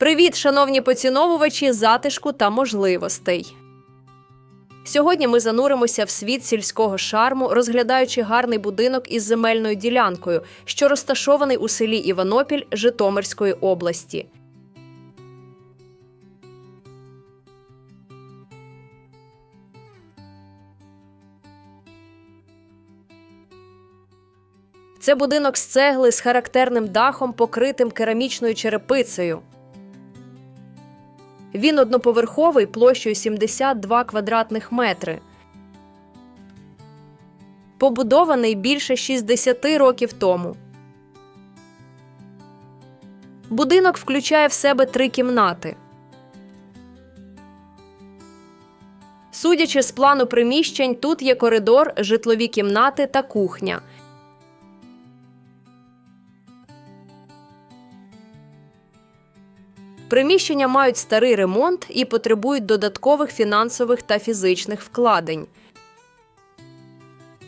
Привіт, шановні поціновувачі затишку та можливостей. Сьогодні ми зануримося в світ сільського шарму, розглядаючи гарний будинок із земельною ділянкою, що розташований у селі Іванопіль Житомирської області. Це будинок з цегли з характерним дахом, покритим керамічною черепицею. Він одноповерховий площею 72 квадратних метри. Побудований більше 60 років тому. Будинок включає в себе три кімнати. Судячи з плану приміщень, тут є коридор, житлові кімнати та кухня. Приміщення мають старий ремонт і потребують додаткових фінансових та фізичних вкладень.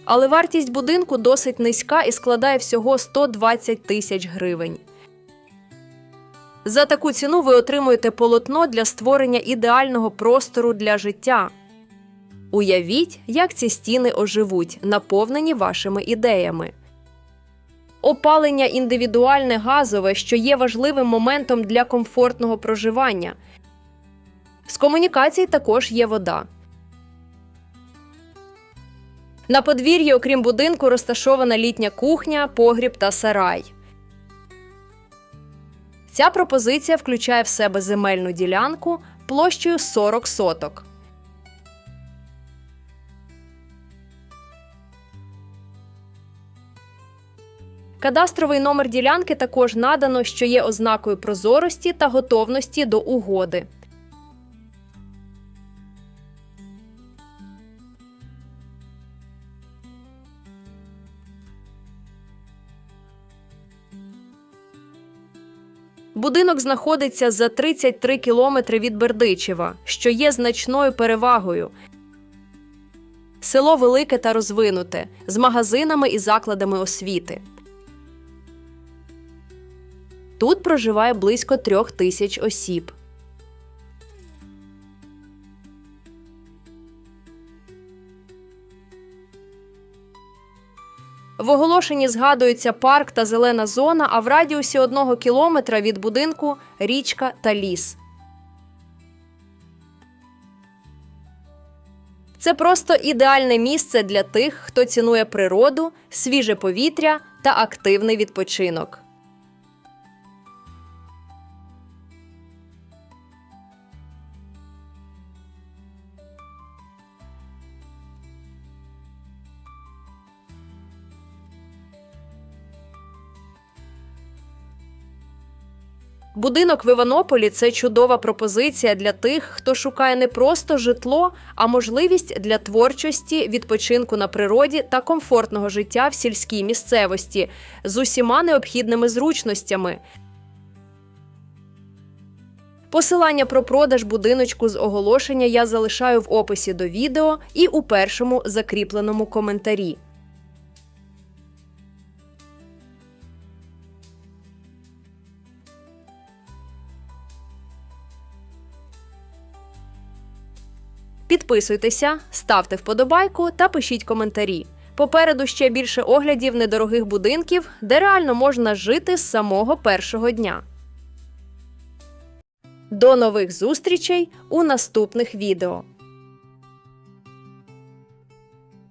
Але вартість будинку досить низька і складає всього 120 тисяч гривень. За таку ціну ви отримуєте полотно для створення ідеального простору для життя. Уявіть, як ці стіни оживуть, наповнені вашими ідеями. Опалення індивідуальне газове, що є важливим моментом для комфортного проживання. З комунікацій також є вода. На подвір'ї, окрім будинку, розташована літня кухня, погріб та сарай. Ця пропозиція включає в себе земельну ділянку площею 40 соток. Кадастровий номер ділянки також надано, що є ознакою прозорості та готовності до угоди. Будинок знаходиться за 33 кілометри від Бердичева, що є значною перевагою. Село велике та розвинуте, з магазинами і закладами освіти. Тут проживає близько трьох тисяч осіб. В оголошенні згадується парк та зелена зона, а в радіусі одного кілометра від будинку річка та ліс. Це просто ідеальне місце для тих, хто цінує природу, свіже повітря та активний відпочинок. Будинок в Іванополі це чудова пропозиція для тих, хто шукає не просто житло, а можливість для творчості, відпочинку на природі та комфортного життя в сільській місцевості з усіма необхідними зручностями. Посилання про продаж будиночку з оголошення я залишаю в описі до відео і у першому закріпленому коментарі. Підписуйтеся, ставте вподобайку та пишіть коментарі. Попереду ще більше оглядів недорогих будинків, де реально можна жити з самого першого дня. До нових зустрічей у наступних відео.